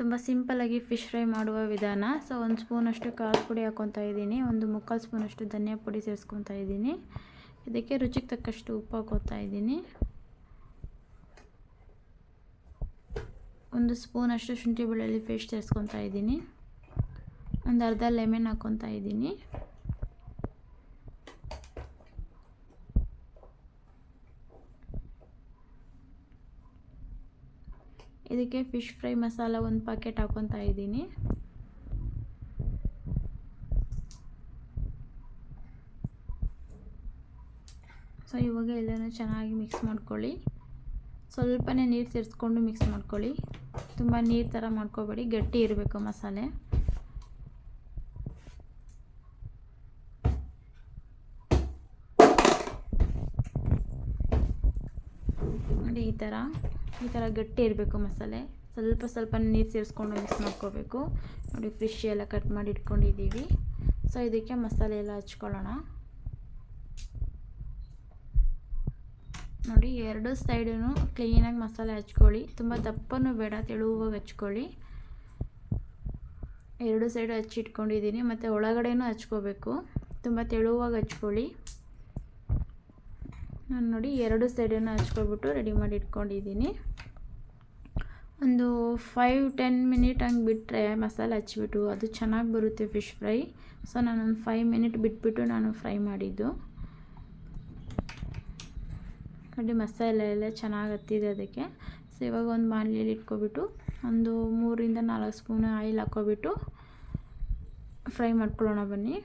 ತುಂಬ ಸಿಂಪಲ್ಲಾಗಿ fish fry ಮಾಡುವ ವಿಧಾನ. ಸೊ, ಒಂದು ಸ್ಪೂನಷ್ಟು ಖಾರದ ಪುಡಿ ಹಾಕ್ಕೊತಾ ಇದ್ದೀನಿ. ಒಂದು ಮುಕ್ಕಾಲು ಸ್ಪೂನಷ್ಟು ಧನಿಯಾ ಪುಡಿ ಸೇರಿಸ್ಕೊತಾ ಇದ್ದೀನಿ. ಇದಕ್ಕೆ ರುಚಿಗೆ ತಕ್ಕಷ್ಟು ಉಪ್ಪು ಹಾಕೋತಾ ಇದ್ದೀನಿ. ಒಂದು ಸ್ಪೂನಷ್ಟು ಶುಂಠಿ ಬೆಳ್ಳುಳ್ಳಿ ಪೇಸ್ಟ್ ಸೇರಿಸ್ಕೊತಾ ಇದ್ದೀನಿ. ಒಂದು ಅರ್ಧ ಲೆಮನ್ ಹಾಕ್ಕೊತಾ ಇದ್ದೀನಿ. ಇದಕ್ಕೆ ಫಿಶ್ ಫ್ರೈ ಮಸಾಲ ಒಂದು ಪ್ಯಾಕೆಟ್ ಹಾಕೊತಾ ಇದ್ದೀನಿ. ಸೊ ಇವಾಗ ಎಲ್ಲನೂ ಚೆನ್ನಾಗಿ ಮಿಕ್ಸ್ ಮಾಡ್ಕೊಳ್ಳಿ. ಸ್ವಲ್ಪನೇ ನೀರು ಸೇರಿಸ್ಕೊಂಡು ಮಿಕ್ಸ್ ಮಾಡ್ಕೊಳ್ಳಿ. ತುಂಬ ನೀರು ಥರ ಮಾಡ್ಕೋಬೇಡಿ, ಗಟ್ಟಿ ಇರಬೇಕು ಮಸಾಲೆ. ನೋಡಿ ಈ ಥರ ಈ ಥರ ಗಟ್ಟಿ ಇರಬೇಕು ಮಸಾಲೆ. ಸ್ವಲ್ಪ ಸ್ವಲ್ಪ ನೀರು ಸೇರಿಸ್ಕೊಂಡು ಮಿಕ್ಸ್ ಮಾಡ್ಕೋಬೇಕು. ನೋಡಿ ಫಿಶ್ ಎಲ್ಲ ಕಟ್ ಮಾಡಿ ಇಟ್ಕೊಂಡಿದ್ದೀವಿ. ಸೊ ಇದಕ್ಕೆ ಮಸಾಲೆ ಎಲ್ಲ ಹಚ್ಕೊಳ್ಳೋಣ. ನೋಡಿ, ಎರಡು ಸೈಡೂ ಕ್ಲೀನಾಗಿ ಮಸಾಲೆ ಹಚ್ಕೊಳ್ಳಿ. ತುಂಬ ದಪ್ಪನೂ ಬೇಡ, ತೆಳುವಾಗಿ ಹಚ್ಕೊಳ್ಳಿ. ಎರಡು ಸೈಡು ಹಚ್ಚಿಟ್ಕೊಂಡಿದ್ದೀನಿ. ಮತ್ತು ಒಳಗಡೆಯೂ ಹಚ್ಕೋಬೇಕು. ತುಂಬ ತೆಳುವಾಗಿ ಹಚ್ಕೊಳ್ಳಿ. ನಾನು ನೋಡಿ ಎರಡು ಸೈಡನ್ನು ಹಚ್ಕೊಬಿಟ್ಟು ರೆಡಿ ಮಾಡಿ ಇಟ್ಕೊಂಡಿದ್ದೀನಿ. ಒಂದು ಫೈವ್ ಟೆನ್ ಮಿನಿಟ್ ಹಂಗೆ ಬಿಟ್ಟರೆ ಮಸಾಲೆ ಹಚ್ಬಿಟ್ಟು ಅದು ಚೆನ್ನಾಗಿ ಬರುತ್ತೆ ಫಿಶ್ ಫ್ರೈ ಸೊ ನಾನೊಂದು ಫೈವ್ ಮಿನಿಟ್ ಬಿಟ್ಬಿಟ್ಟು ನಾನು ಫ್ರೈ ಮಾಡಿದ್ದು. ನೋಡಿ ಮಸಾಲೆ ಎಲ್ಲ ಚೆನ್ನಾಗಿ ಹತ್ತಿದೆ ಅದಕ್ಕೆ. ಸೊ ಇವಾಗ ಒಂದು ಬಾಣಲಿಯಲ್ಲಿ ಇಟ್ಕೊಬಿಟ್ಟು ಒಂದು ಮೂರಿಂದ ನಾಲ್ಕು ಸ್ಪೂನ್ ಆಯಿಲ್ ಹಾಕ್ಕೊಬಿಟ್ಟು ಫ್ರೈ ಮಾಡ್ಕೊಳ್ಳೋಣ ಬನ್ನಿ.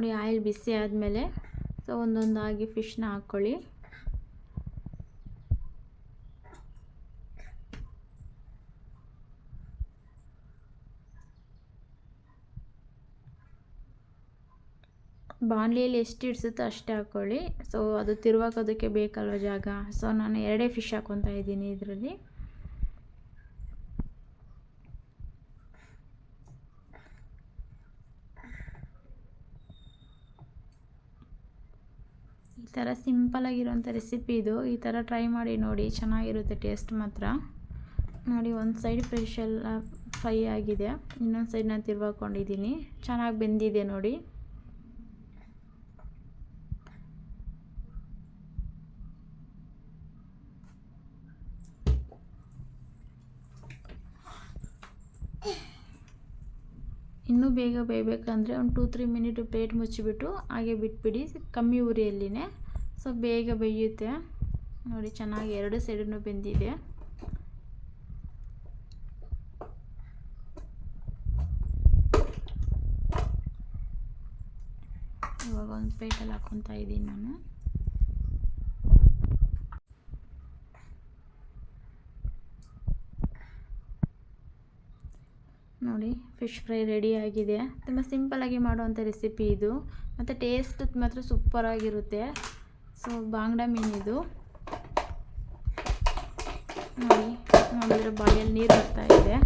ನೋಡಿ, ಆಯಿಲ್ ಬಿಸಿ ಆದಮೇಲೆ ಸೊ ಒಂದೊಂದಾಗಿ ಫಿಶ್ನ ಹಾಕ್ಕೊಳ್ಳಿ. ಬಾಣಲಿಯಲ್ಲಿ ಎಷ್ಟು ಇಡ್ಸುತ್ತೋ ಅಷ್ಟೇ ಹಾಕ್ಕೊಳ್ಳಿ. ಸೊ ಅದು ತಿರುವಾಕೋದಕ್ಕೆ ಬೇಕಲ್ವ ಜಾಗ. ಸೊ ನಾನು ಎರಡೇ ಫಿಶ್ ಹಾಕ್ಕೊತಾ ಇದ್ದೀನಿ ಇದರಲ್ಲಿ. ಈ ಥರ ಸಿಂಪಲಾಗಿರೋಂಥ ರೆಸಿಪಿ ಇದು. ಈ ಥರ ಟ್ರೈ ಮಾಡಿ ನೋಡಿ, ಚೆನ್ನಾಗಿರುತ್ತೆ ಟೇಸ್ಟ್ ಮಾತ್ರ. ನೋಡಿ, ಒಂದು ಸೈಡ್ ಫ್ರೆಶ್ ಎಲ್ಲ ಫ್ರೈ ಆಗಿದೆ. ಇನ್ನೊಂದು ಸೈಡ್ ನಾನು ತಿರ್ವಾಕೊಂಡಿದ್ದೀನಿ ಚೆನ್ನಾಗಿ ಬೆಂದಿದೆ ನೋಡಿ. ಇನ್ನೂ ಬೇಗ ಬೇಯಬೇಕಂದ್ರೆ ಒಂದು ಟೂ ತ್ರೀ ಮಿನಿಟ್ ಪ್ಲೇಟ್ ಮುಚ್ಚಿಬಿಟ್ಟು ಹಾಗೆ ಬಿಟ್ಬಿಡಿ, ಕಮ್ಮಿ ಉರಿಯಲ್ಲಿನೇ ಸೊ ಬೇಗ ಬೇಯುತ್ತೆ. ನೋಡಿ, ಚೆನ್ನಾಗಿ ಎರಡು ಸೈಡನ್ನು ಬೆಂದಿದೆ. ಇವಾಗ ಒಂದು ಪ್ಲೇಟಲ್ಲಿ ಹಾಕ್ಕೊತಾ ಇದ್ದೀನಿ ನಾನು. ನೋಡಿ ಫಿಶ್ ಫ್ರೈ ರೆಡಿ ಆಗಿದೆ. ತುಂಬ ಸಿಂಪಲಾಗಿ ಮಾಡುವಂಥ ರೆಸಿಪಿ ಇದು. ಮತ್ತು ಟೇಸ್ಟ್ ಮಾತ್ರ ಸೂಪರಾಗಿರುತ್ತೆ ಸೊ ಬಾಂಗ್ಡಾ ಮೀನಿದು ನೋಡಿ ನೋಡಿದ್ರೆ ಬಾಯಲ್ಲಿ ನೀರು ಬರ್ತಾ ಇದೆ.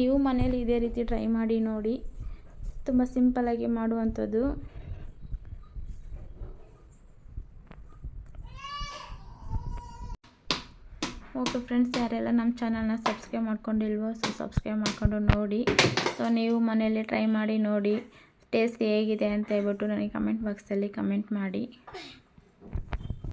ನೀವು ಮನೇಲಿ ಇದೇ ರೀತಿ ಟ್ರೈ ಮಾಡಿ ನೋಡಿ. ತುಂಬ ಸಿಂಪಲಾಗಿ ಮಾಡುವಂಥದ್ದು. ಓಕೆ ಫ್ರೆಂಡ್ಸ್, ಯಾರೆಲ್ಲ ನಮ್ಮ ಚಾನಲ್ನ ಸಬ್ಸ್ಕ್ರೈಬ್ ಮಾಡ್ಕೊಂಡಿಲ್ವೋ ಸೊ ಸಬ್ಸ್ಕ್ರೈಬ್ ಮಾಡಿಕೊಂಡು ನೋಡಿ. ಸೊ ನೀವು ಮನೆಯಲ್ಲಿ ಟ್ರೈ ಮಾಡಿ ನೋಡಿ ಟೇಸ್ಟ್ ಹೇಗಿದೆ ಅಂತ ಹೇಳ್ಬಿಟ್ಟು ನನಗೆ ಕಮೆಂಟ್ ಬಾಕ್ಸಲ್ಲಿ ಕಮೆಂಟ್ ಮಾಡಿ.